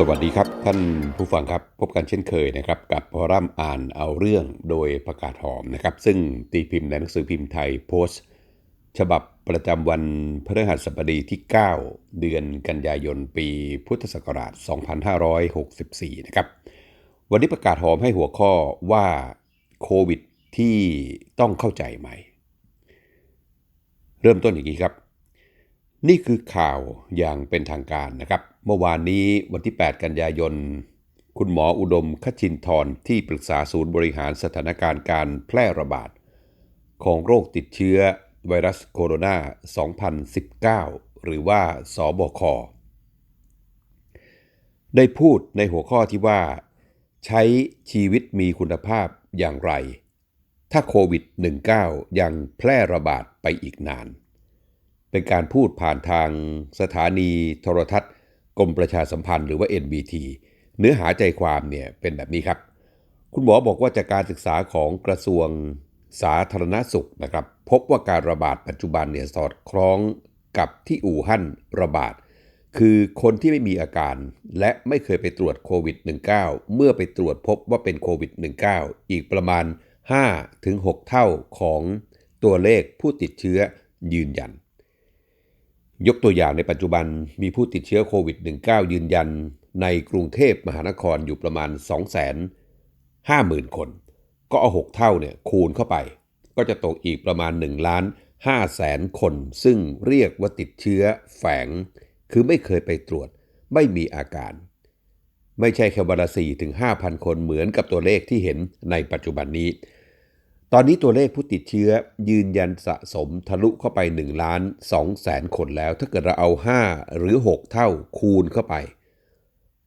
สวัสดีครับท่านผู้ฟังครับพบกันเช่นเคยนะครับกับพอรัมอ่านเอาเรื่องโดยประกาศหอมนะครับซึ่งตีพิมพ์ในหนังสือพิมพ์ไทยโพสต์ ฉบับประจำวันพฤหัสบดีที่ 9 เดือนกันยายนปีพุทธศักราช 2564 นะครับวันนี้ประกาศหอมให้หัวข้อว่าโควิดที่ต้องเข้าใจใหม่ เริ่มต้นอย่างนี้ครับ นี่คือข่าวอย่างเป็นทางการนะครับ เมื่อวานนี้วันที่ 8 กันยายน คุณหมออุดมคชินทร์ที่ปรึกษาศูนย์บริหารสถานการณ์การแพร่ระบาด ของโรคติดเชื้อไวรัสโคโรนา 2019 หรือว่าสบค ได้พูดในหัวข้อที่ว่า ใช้ชีวิตมีคุณภาพอย่างไร ถ้าโควิด -19 ยังแพร่ระบาดไปอีกนาน เป็นการพูดผ่านทางสถานีโทรทัศน์กรมประชาสัมพันธ์หรือว่า NBT เนื้อหาใจความเนี่ยเป็นแบบนี้ครับ คุณหมอบอกว่าจากการศึกษาของกระทรวงสาธารณสุขนะครับ พบว่าการระบาดปัจจุบันเนี่ยสอดคล้องกับที่อู่ฮั่นระบาด คือคนที่ไม่มีอาการ และไม่เคยไปตรวจโควิด -19 เมื่อไปตรวจพบว่าเป็นโควิด -19 อีกประมาณ5-6 เท่าของตัวเลขผู้ติดเชื้อยืนยัน ยกตัวอย่างในปัจจุบันมีผู้ติดเชื้อโควิด -19 ยืนยันในกรุงเทพมหานครอยู่ประมาณ 250,000 คน ก็เอา 6 เท่าเนี่ยคูณเข้าไป ก็จะตกอีกประมาณ1ล้าน5แสนคน ซึ่งเรียกว่าติดเชื้อแฝง คือไม่เคยไปตรวจ ไม่มีอาการ ไม่ใช่แค่วันละ4ถึง5,000 คนเหมือนกับตัวเลขที่เห็นในปัจจุบันนี้ ตอนนี้ตัวเลขผู้ติดเชื้อยืนยันสะสมทะลุเข้าไป1ล้าน2แสนคนแล้ว ถ้าเกิดเราเอา 5 หรือ 6 เท่าคูณเข้าไป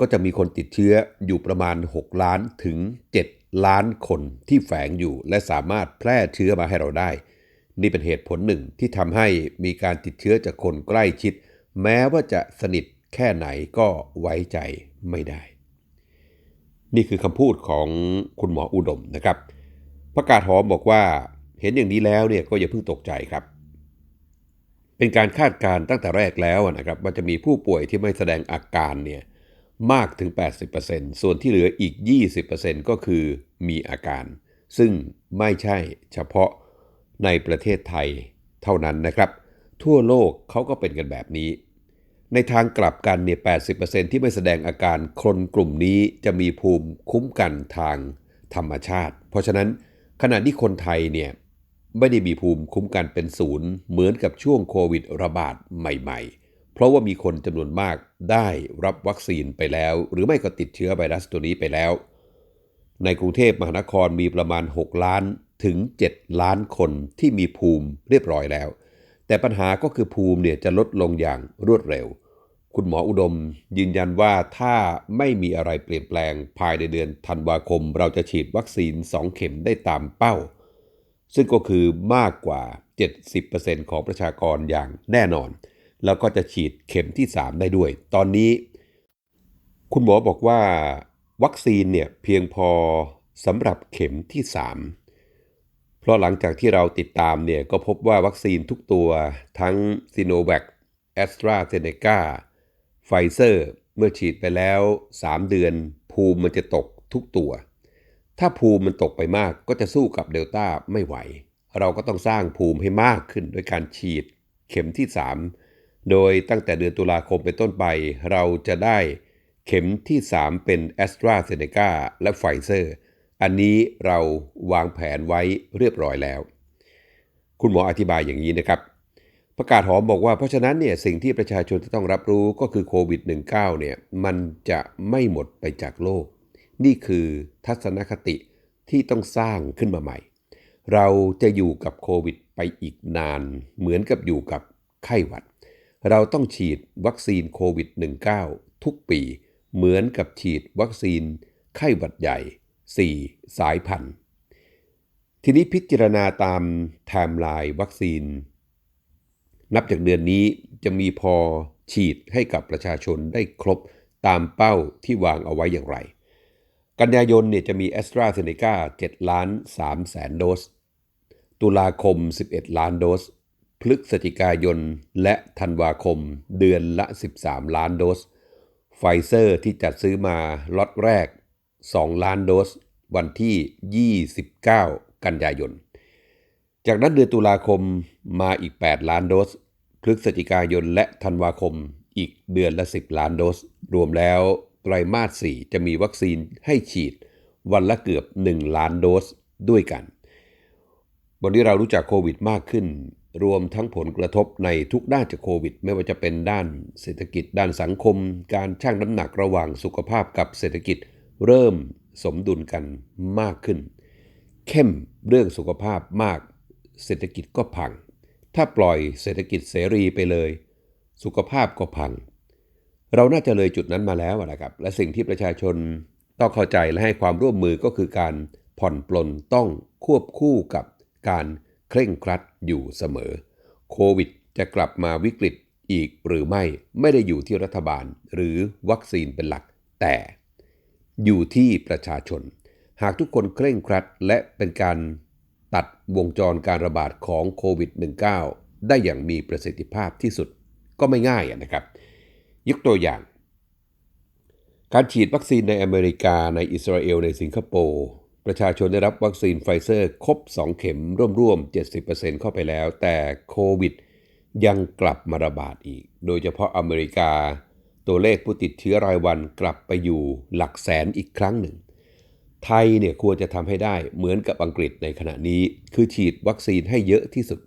ก็จะมีคนติดเชื้ออยู่ประมาณ 6 ล้านถึง 7 ล้านคนที่แฝงอยู่ และสามารถแพร่เชื้อมาให้เราได้ นี่เป็นเหตุผลหนึ่งที่ทำให้มีการติดเชื้อจากคนใกล้ชิด แม้ว่าจะสนิทแค่ไหนก็ไว้ใจไม่ได้ นี่คือคำพูดของคุณหมออุดมนะครับ ประกาศหอมบอกว่าเห็นอย่างนี้แล้วเนี่ยก็อย่าเพิ่งตกใจครับ เป็นการคาดการณ์ตั้งแต่แรกแล้วนะครับว่าจะมีผู้ป่วยที่ไม่แสดงอาการเนี่ยมากถึง 80%ส่วนที่เหลืออีก 20%ก็คือมีอาการ ซึ่งไม่ใช่เฉพาะในประเทศไทยเท่านั้นนะครับ ทั่วโลกเขาก็เป็นกันแบบนี้ ในทางกลับกันเนี่ย 80%ที่ไม่แสดงอาการคนกลุ่มนี้จะมีภูมิคุ้มกันทางธรรมชาติ เพราะฉะนั้น ขณะที่คนไทยเนี่ยไม่ได้มีภูมิคุ้มกันเป็นศูนย์เหมือนกับช่วงโควิดระบาดใหม่ๆ เพราะว่ามีคนจำนวนมากได้รับวัคซีนไปแล้ว หรือไม่ก็ติดเชื้อไวรัสตัวนี้ไปแล้ว ในกรุงเทพมหานครมีประมาณ 6 ล้านถึง 7 ล้านคนที่มีภูมิเรียบร้อยแล้ว แต่ปัญหาก็คือภูมิเนี่ยจะลดลงอย่างรวดเร็ว คุณหมออุดมยืนยันว่าถ้าไม่มีอะไรเปลี่ยนแปลงภายในเดือนธันวาคม เราจะฉีดวัคซีน 2 เข็มได้ตามเป้า ซึ่งก็คือมากกว่า 70%ของประชากรอย่างแน่นอน แล้วก็จะฉีดเข็มที่ 3 ได้ด้วย ตอนนี้ คุณหมอบอกว่าวัคซีนเนี่ยเพียงพอสำหรับเข็มที่ 3 เพราะหลังจากที่เราติดตามเนี่ยก็พบว่าวัคซีนทุกตัวทั้งซีโนแวคแอสตราเซเนกา ไฟเซอร์เมื่อฉีดไปแล้ว 3 เดือน ภูมิมันจะตกทุกตัว ถ้าภูมิมันตกไปมากก็จะสู้กับเดลต้าไม่ไหว เราก็ต้องสร้างภูมิให้มากขึ้นด้วยการฉีดเข็มที่ 3 โดยตั้งแต่เดือนตุลาคมเป็นต้นไป เราจะได้เข็มที่ 3 เป็น a s t r a z เซ e c a และไฟเซอร์อันนี้เราวางแผนไว้เรียบร้อยแล้ว คุณหมออธิบายอย่างนี้นะครับ ประกาศหอมบอกว่าเพราะฉะนั้นเนี่ยสิ่งที่ประชาชนจะต้องรับรู้ก็คือโควิด -19 เนี่ยมันจะไม่หมดไปจากโลก นี่คือทัศนคติที่ต้องสร้างขึ้นมาใหม่ เราจะอยู่กับโควิดไปอีกนาน เหมือนกับอยู่กับไข้หวัด เราต้องฉีดวัคซีนโควิด -19 ทุกปี เหมือนกับฉีดวัคซีนไข้หวัดใหญ่ 4 สายพันธุ์ ทีนี้พิจารณาตามไทม์ไลน์วัคซีน นับจากเดือนนี้จะมีพอฉีดให้กับประชาชนได้ครบตามเป้าที่วางเอาไว้อย่างไร กันยายนเนี่ยจะมี a s t r a z เซ e c a 7ล้าน3แสนโดส ตุลาคม 11 ล้านโดส พฤศจิกายนและธันวาคมเดือนละ 13 ล้านโดส ไฟไฟเซอร์ที่จัดซื้อมาล็อตแรก 2 ล้านโดส วันที่ 29 กันยายน จากนั้นเดือนตุลาคมมาอีก 8 ล้านโดส พฤศจิกายนและธันวาคมอีกเดือนละ 10 ล้านโดส รวมแล้วไตรมาส 4 จะมีวัคซีนให้ฉีดวันละเกือบ 1 ล้านโดสด้วยกัน วันนี้เรารู้จักโควิดมากขึ้น รวมทั้งผลกระทบในทุกด้านจากโควิด ไม่ว่าจะเป็นด้านเศรษฐกิจด้านสังคม การชั่งน้ำหนักระหว่างสุขภาพกับเศรษฐกิจเริ่มสมดุลกันมากขึ้น เข้มเรื่องสุขภาพมาก เศรษฐกิจก็พัง ถ้าปล่อยเศรษฐกิจเสรีไปเลย สุขภาพก็พัง เราน่าจะเลยจุดนั้นมาแล้วนะครับ และสิ่งที่ประชาชนต้องเข้าใจและให้ความร่วมมือก็คือการผ่อนปลนต้องควบคู่กับการเคร่งครัดอยู่เสมอ โควิดจะกลับมาวิกฤตอีกหรือไม่ไม่ได้อยู่ที่รัฐบาลหรือวัคซีนเป็นหลัก แต่อยู่ที่ประชาชน หากทุกคนเคร่งครัดและเป็นการ ตัดวงจรการระบาดของโควิด -19 ได้อย่างมีประสิทธิภาพที่สุดก็ไม่ง่ายนะครับ ยกตัวอย่าง การฉีดวัคซีนในอเมริกาในอิสราเอลในสิงคโปร์ประชาชนได้รับวัคซีนไฟเซอร์ครบ 2 เข็มร่วมๆ 70%เข้าไปแล้ว แต่โควิดยังกลับมาระบาดอีก โดยเฉพาะอเมริกา ตัวเลขผู้ติดเชื้อรายวันกลับไปอยู่หลักแสนอีกครั้งหนึ่ง ไทยเนี่ยควรจะทำให้ได้เหมือนกับอังกฤษในขณะนี้ คือฉีดวัคซีนให้เยอะที่สุด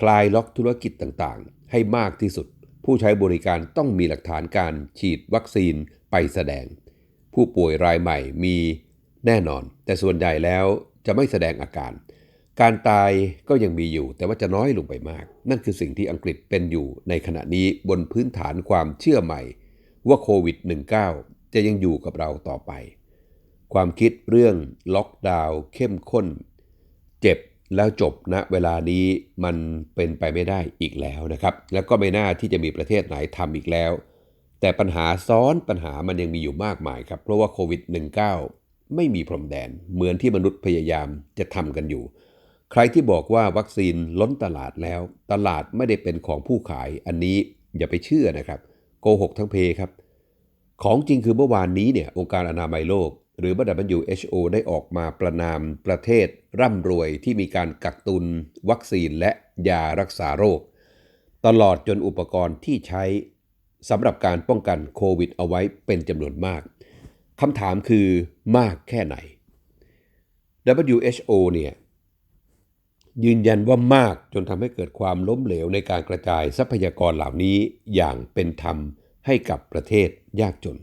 คลายล็อกธุรกิจต่างๆ ให้มากที่สุด ผู้ใช้บริการต้องมีหลักฐานการฉีดวัคซีนไปแสดง ผู้ป่วยรายใหม่มีแน่นอน แต่ส่วนใหญ่แล้วจะไม่แสดงอาการ การตายก็ยังมีอยู่ แต่ว่าจะน้อยลงไปมาก นั่นคือสิ่งที่อังกฤษเป็นอยู่ในขณะนี้บนพื้นฐานความเชื่อใหม่ ว่าโควิด -19 จะยังอยู่กับเราต่อไป ความคิดเรื่องล็อกดาวน์เข้มข้น เจ็บแล้วจบณนะเวลานี้มันเป็นไปไม่ได้อีกแล้วนะครับ แล้วก็ไม่น่าที่จะมีประเทศไหนทำอีกแล้ว แต่ปัญหาซ้อนปัญหามันยังมีอยู่มากมายครับ เพราะว่าโควิด -19 ไม่มีพรมแดน เหมือนที่มนุษย์พยายามจะทำกันอยู่ ใครที่บอกว่าวัคซีนล้นตลาดแล้ว ตลาดไม่ได้เป็นของผู้ขายอันนี้อย่าไปเชื่อนะครับ โกหกทั้งเพครับ ของจริงคือเมื่อวานนี้เนี่ยองค์การอนามัยโลก หรือ WHO ได้ออกมาประนามประเทศร่ำรวยที่มีการกักตุน วัคซีนและยารักษาโรค ตลอดจนอุปกรณ์ที่ใช้สำหรับการป้องกันโควิดเอาไว้เป็นจำนวนมากคำถามคือมากแค่ไหน WHO เนี่ยยืนยันว่ามากจนทำให้เกิดความล้มเหลวในการกระจายทรัพยากรเหล่านี้อย่างเป็นธรรมให้กับประเทศยากจน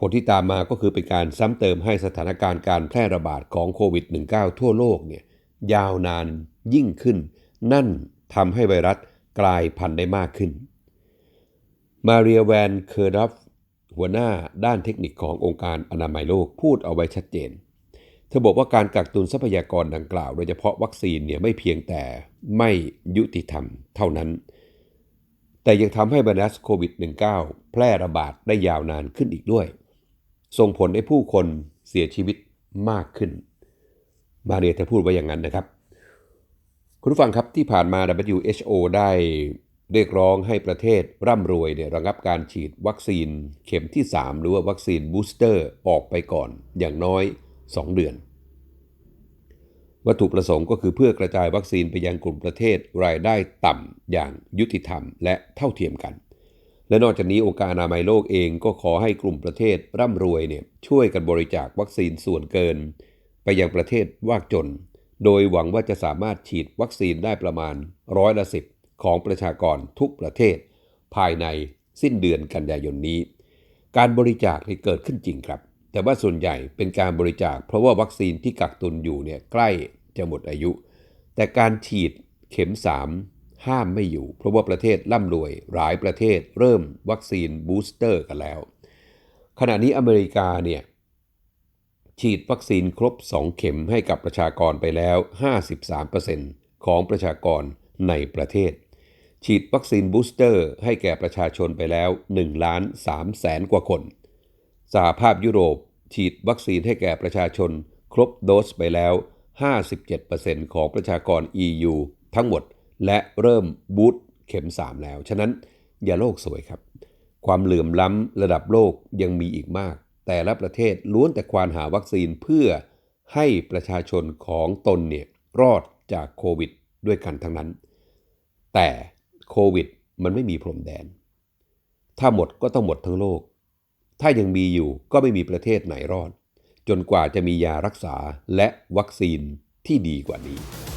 ผลที่ตามมาก็คือเป็นการซ้ำเติมให้สถานการณ์การแพร่ระบาดของโควิด -19 ทั่วโลกเนี่ยยาวนานยิ่งขึ้น นั่นทำให้ไวรัสกลายพันธุ์ได้มากขึ้น มาเรียแวนเคอร์ดอฟหัวหน้าด้านเทคนิคขององค์การอนามัยโลกพูดเอาไว้ชัดเจน เธอบอกว่าการกักตุนทรัพยากรดังกล่าว โดยเฉพาะวัคซีนเนี่ยไม่เพียงแต่ไม่ยุติธรรมเท่านั้น แต่ยังทำให้ไวรัสโควิด -19 แพร่ระบาดได้ยาวนานขึ้นอีกด้วย ส่งผลให้ผู้คนเสียชีวิตมากขึ้น มาเรียเธอพูดไว้อย่างนั้นนะครับ คุณผู้ฟังครับที่ผ่านมา WHO ได้เรียกร้องให้ประเทศร่ำรวยเนี่ยระงับการฉีดวัคซีนเข็มที่ 3 หรือว่าวัคซีนบูสเตอร์ออกไปก่อนอย่างน้อย 2 เดือน วัตถุประสงค์ก็คือเพื่อกระจายวัคซีนไปยังกลุ่มประเทศรายได้ต่ำอย่างยุติธรรมและเท่าเทียมกัน และนอกจากนี้องค์การอนามัยโลกเองก็ขอให้กลุ่มประเทศร่ำรวยเนี่ยช่วยกันบริจาควัคซีนส่วนเกิน ไปยังประเทศวากจน โดยหวังว่าจะสามารถฉีดวัคซีนได้ประมาณร้อยละสิบของประชากรทุกประเทศ ภายในสิ้นเดือนกันยายนนี้ การบริจาคที่เกิดขึ้นจริงครับ แต่ว่าส่วนใหญ่เป็นการบริจาค เพราะว่าวัคซีนที่กักตุนอยู่เนี่ยใกล้จะหมดอายุ แต่การฉีดเข็ม 3 ห้ามไม่อยู่ เพราะว่าประเทศร่ำรวยหลายประเทศเริ่มวัคซีนบูสเตอร์กันแล้ว ขณะนี้อเมริกาเนี่ยฉีดวัคซีนครบ 2 เข็มให้กับประชากรไปแล้ว 53%ของประชากรในประเทศ ฉีดวัคซีนบูสเตอร์ให้แก่ประชาชนไปแล้ว1ล้าน3แสนกว่าคนสหภาพยุโรปฉีดวัคซีนให้แก่ประชาชน ครบโดสไปแล้ว 57%ของประชากร EU ทั้งหมด และเริ่มบูตเข็ม 3 แล้ว ฉะนั้นอย่าโลกสวยครับ ความเหลื่อมล้ำระดับโลกยังมีอีกมาก แต่ละประเทศล้วนแต่ควานหาวัคซีนเพื่อให้ประชาชนของตนเนี่ยรอดจากโควิดด้วยกันทั้งนั้น แต่โควิดมันไม่มีพรมแดน ถ้าหมดก็ต้องหมดทั้งโลก ถ้ายังมีอยู่ก็ไม่มีประเทศไหนรอด จนกว่าจะมียารักษาและวัคซีนที่ดีกว่านี้